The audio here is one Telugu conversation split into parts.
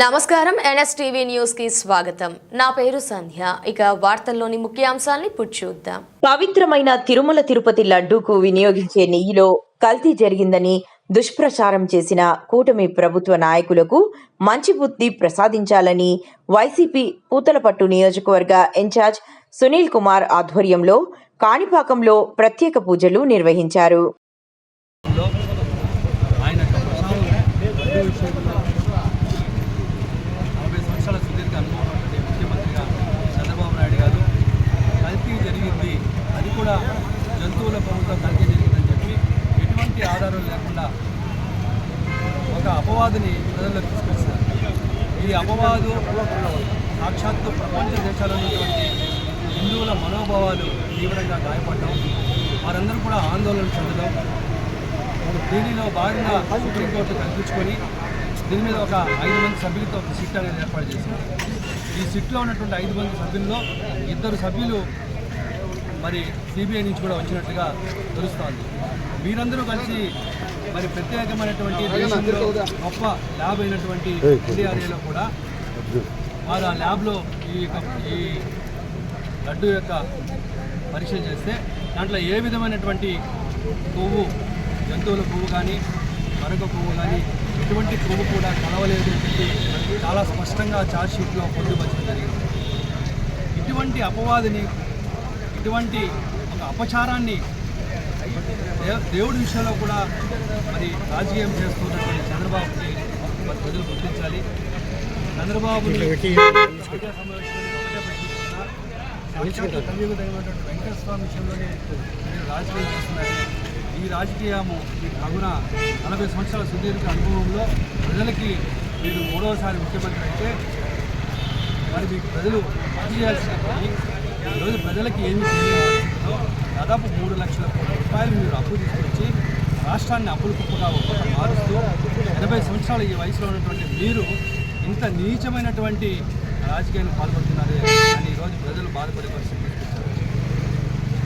నమస్కారం. ఎన్ఎస్టీవీ న్యూస్కి స్వాగతం. నా పేరు సంధ్య. ఇక వార్తల్లోని ముఖ్యాంశాలని చూద్దాం. పవిత్రమైన తిరుమల తిరుపతి లడ్డూకు వినియోగించే నెయ్యిలో కల్తీ జరిగిందని దుష్ప్రచారం చేసిన కూటమి ప్రభుత్వ నాయకులకు మంచి బుద్ధి ప్రసాదించాలని వైసీపీ పూతలపట్టు నియోజకవర్గ ఇన్ఛార్జ్ సునీల్ కుమార్ ఆధ్వర్యంలో కాణిపాకంలో ప్రత్యేక పూజలు నిర్వహించారు లో ఆయన యొక్క ప్రసారం లడ్డు విషయంలో నలభై సంవత్సరాల సుదీర్ఘ అనుభవం ఉన్నటువంటి ముఖ్యమంత్రిగా చంద్రబాబు నాయుడు గారు కల్తీ జరిగింది అది కూడా జంతువుల ప్రభుత్వం కల్తీ జరిగిందని చెప్పి ఎటువంటి ఆధారం లేకుండా ఒక అపవాదిని ప్రజల్లోకి తీసుకొచ్చారు. ఈ అపవాదు సాక్షాత్తు ప్రపంచ దేశాల్లో ఉన్నటువంటి హిందువుల మనోభావాలు తీవ్రంగా గాయపడడం. వారందరూ కూడా ఆందోళన చెందడం దీనిలో భాగంగా సుప్రీంకోర్టు కల్పించుకొని దీని మీద ఒక ఐదు మంది సభ్యులతో ఒక సిట్ అనేది ఏర్పాటు చేసింది ఈ సిట్లో ఉన్నటువంటి ఐదు మంది సభ్యుల్లో ఇద్దరు సభ్యులు మరి సిబిఐ నుంచి కూడా వచ్చినట్టుగా తెలుస్తోంది వీరందరూ కలిసి మరి ప్రత్యేకమైనటువంటి దేశంలో గొప్ప ల్యాబ్ అయినటువంటి ఎన్డీఆర్ఏలో కూడా వారు ఆ ల్యాబ్లో ఈ యొక్క ఈ లడ్డు యొక్క పరీక్ష చేస్తే దాంట్లో ఏ విధమైనటువంటి కొవ్వు జంతువుల కొవ్వు కానీ మరొక కొవ్వు కానీ ఎటువంటి కొవ్వు కూడా కలవలేదు చెప్పి చాలా స్పష్టంగా ఛార్జ్ షీట్లో పొందుపరచడం జరిగింది. ఇటువంటి అపవాదిని ఇటువంటి ఒక అపచారాన్ని దేవుడి విషయంలో కూడా మరి రాజకీయం చేస్తున్నటువంటి చంద్రబాబుని మరి ప్రజలు గుర్తించాలి. చంద్రబాబుని రాజకీయ సమావేశంలో ఒకటే ప్రశ్నిస్తున్నా. సాక్షాత్తు కలియుగ దైవమైనటువంటి వెంకటేశ్వర స్వామి విషయంలోనే మీరు రాజకీయం చేస్తున్నారు. ఈ రాజకీయము ఈ కావున నలభై సంవత్సరాల సుదీర్ఘ అనుభవంలో ప్రజలకి మీరు మూడవసారి ముఖ్యమంత్రి అయితే మరి మీకు ప్రజలు చేయాల్సిన పని ఈరోజు ప్రజలకి ఏమి చేయలేదో దాదాపు మూడు లక్షల కోట్ల రూపాయలు మీరు అప్పు తీసుకొచ్చి రాష్ట్రాన్ని అప్పులు కుప్పగా ఒక్కొక్క మారుస్తూ ఎనభై సంవత్సరాల ఈ వయసులో ఉన్నటువంటి మీరు ఇంత నీచమైనటువంటి రాజకీయాన్ని పాల్పడుతున్నారు అని ఈరోజు ప్రజలు బాధపడే పరిస్థితి తీసుకొచ్చారు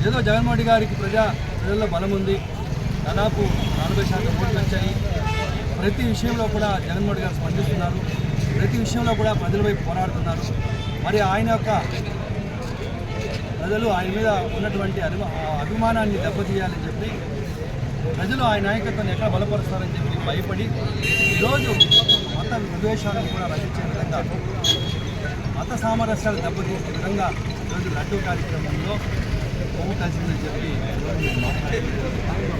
ఏదో జగన్మోహన్ గారికి ప్రజా ప్రజల్లో బలం ఉంది. దాదాపు నలభై శాతం ఓట్లు వచ్చాయి. ప్రతి విషయంలో కూడా జగన్మోహన్ గారు స్పందిస్తున్నారు. ప్రతి విషయంలో కూడా ప్రజలపై పోరాడుతున్నారు. మరి ఆయన యొక్క ప్రజలు ఆయన మీద ఉన్నటువంటి అభిమా అభిమానాన్ని దెబ్బతీయాలని చెప్పి ప్రజలు ఆయన నాయకత్వాన్ని ఎక్కడ బలపరుస్తారని చెప్పి భయపడి ఈరోజు మత విద్వేషాలను కూడా రచించే విధంగా మత సామరస్యాలు దెబ్బతీసే విధంగా ఈరోజు లడ్డూ కార్యక్రమంలో కొవ్వు కలిసిందని చెప్పి ఏ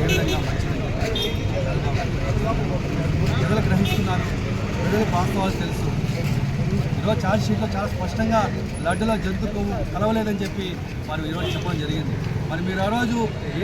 విధంగా మంచిది ప్రజలు గ్రహిస్తున్నారు. ప్రజలకు వాస్తవాలు తెలుసు. ఈరోజు ఛార్జ్ షీట్లో చాలా స్పష్టంగా లడ్డులో జంతు కొవ్వు కలవలేదని చెప్పి మరి ఈరోజు చెప్పడం జరిగింది. మరి మీరు ఆ రోజు ఏ